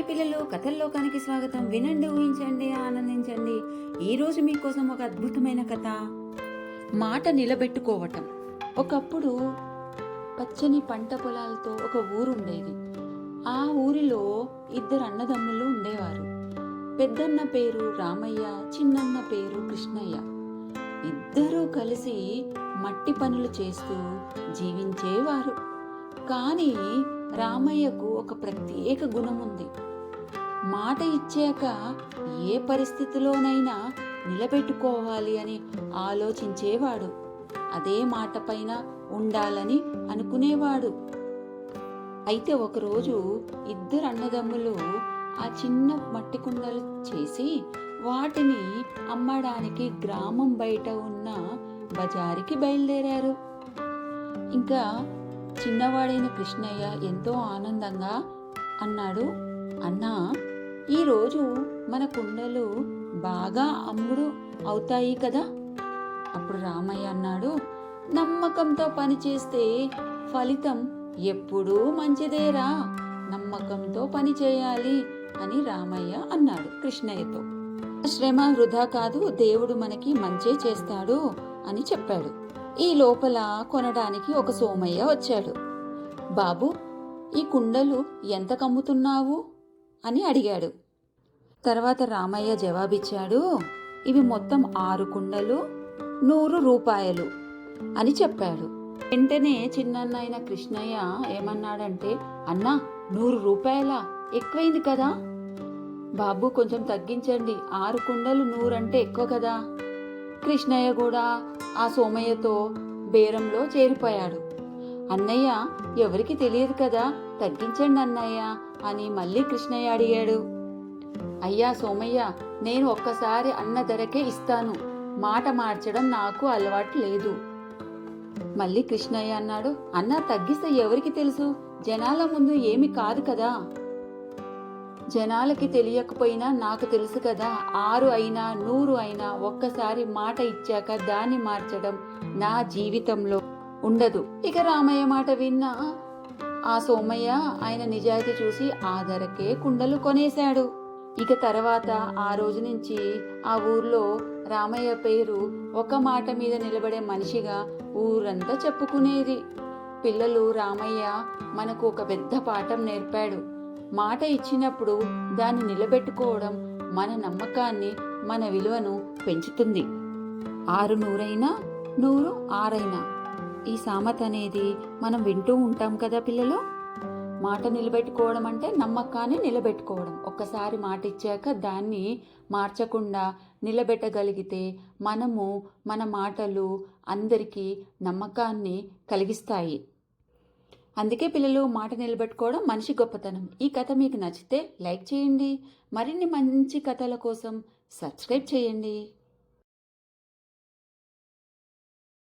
Hi పిల్లలు కథల్లోకానికి స్వాగతం. వినండి ఊహించండి ఆనందించండి. ఈరోజు మీకోసం ఒక అద్భుతమైన కథ. మాట నిలబెట్టుకోవటం. ఒకప్పుడు పచ్చని పంట పొలాలతో ఒక ఊరు ఉండేది ఆ ఊరిలో ఇద్దరు అన్నదమ్ములు ఉండేవారు. పెద్దన్న పేరు రామయ్య చిన్నన్న పేరు కృష్ణయ్య. ఇద్దరూ కలిసి మట్టి పనులు చేస్తూ జీవించేవారు. కానీ రామయ్యకు ఒక ప్రత్యేక గుణం ఉంది. మాట ఇచ్చాక ఏ పరిస్థితిలోనైనా నిలబెట్టుకోవాలి అని ఆలోచించేవాడు. అదే మాట పైన ఉండాలని అనుకునేవాడు. అయితే ఒకరోజు ఇద్దరు అన్నదమ్ములు ఆ చిన్న మట్టి కుండలు చేసి వాటిని అమ్మడానికి గ్రామం బయట ఉన్న బజారుకి బయలుదేరారు. ఇంకా చిన్నవాడైన కృష్ణయ్య ఎంతో ఆనందంగా అన్నాడు అన్నా ఈరోజు మన కుండలు బాగా అమ్ముడు అవుతాయి కదా? అప్పుడు రామయ్య అన్నాడు నమ్మకంతో పనిచేస్తే ఫలితం ఎప్పుడూ మంచిదేరా నమ్మకంతో పని చేయాలి అని రామయ్య అన్నాడు కృష్ణయ్యతో. శ్రమ వృధా కాదు దేవుడు మనకి మంచే చేస్తాడు అని చెప్పాడు. ఈ లోపల కొనడానికి ఒక సోమయ్య వచ్చాడు. బాబు ఈ కుండలు ఎంత కమ్ముతున్నావు? అని అడిగాడు. తర్వాత రామయ్య జవాబిచ్చాడు ఇవి మొత్తం ఆరు కుండలు నూరు రూపాయలు అని చెప్పాడు. వెంటనే చిన్నన్నైన కృష్ణయ్య ఏమన్నాడంటే అన్నా నూరు రూపాయల? ఎక్కువైంది కదా. బాబు కొంచెం తగ్గించండి ఆరు కుండలు నూరంటే ఎక్కువ కదా. కృష్ణయ్య కూడా ఆ సోమయ్యతో బేరంలో చేరిపోయాడు. అన్నయ్య ఎవరికి తెలియదు కదా తగ్గించండి అన్నయ్య అని మళ్ళీ కృష్ణయ్య అడిగాడు. అయ్యా సోమయ్య నేను ఒక్కసారి అన్న ధరకే ఇస్తాను. మాట మార్చడం నాకు అలవాటు లేదు. మళ్ళీ కృష్ణయ్య అన్నాడు. అన్న తగ్గిస్తే ఎవరికి తెలుసు? జనాల ముందు ఏమి కాదు కదా. జనాలకి తెలియకపోయినా నాకు తెలుసు కదా. ఆరు అయినా నూరు అయినా ఒక్కసారి మాట ఇచ్చాక దాన్ని మార్చడం నా జీవితంలో ఉండదు. ఇక రామయ్య మాట విన్నా ఆ సోమయ్య ఆయన నిజాయితీ చూసి ఆ ధరకే కుండలు కొనేశాడు. ఇక తర్వాత ఆ రోజు నుంచి ఆ ఊర్లో రామయ్య పేరు ఒక మాట మీద నిలబడే మనిషిగా ఊరంతా చెప్పుకునేది. పిల్లలు రామయ్య మనకు ఒక పెద్ద పాఠం నేర్పాడు. మాట ఇచ్చినప్పుడు దాన్ని నిలబెట్టుకోవడం మన నమ్మకాన్ని మన విలువను పెంచుతుంది. ఆరు నూరైనా నూరు ఆరైనా. ఈ సామెత అనేది మనం వింటూ ఉంటాం కదా పిల్లలు? మాట నిలబెట్టుకోవడం అంటే నమ్మకాన్ని నిలబెట్టుకోవడం. ఒక్కసారి మాట ఇచ్చాక దాన్ని మార్చకుండా నిలబెట్టగలిగితే మనము మన మాటలు అందరికీ నమ్మకాన్ని కలిగిస్తాయి. అందుకే పిల్లలు మాట నిలబెట్టుకోవడం మనిషి గొప్పతనం. ఈ కథ మీకు నచ్చితే లైక్ చేయండి. మరిన్ని మంచి కథల కోసం సబ్స్క్రైబ్ చేయండి.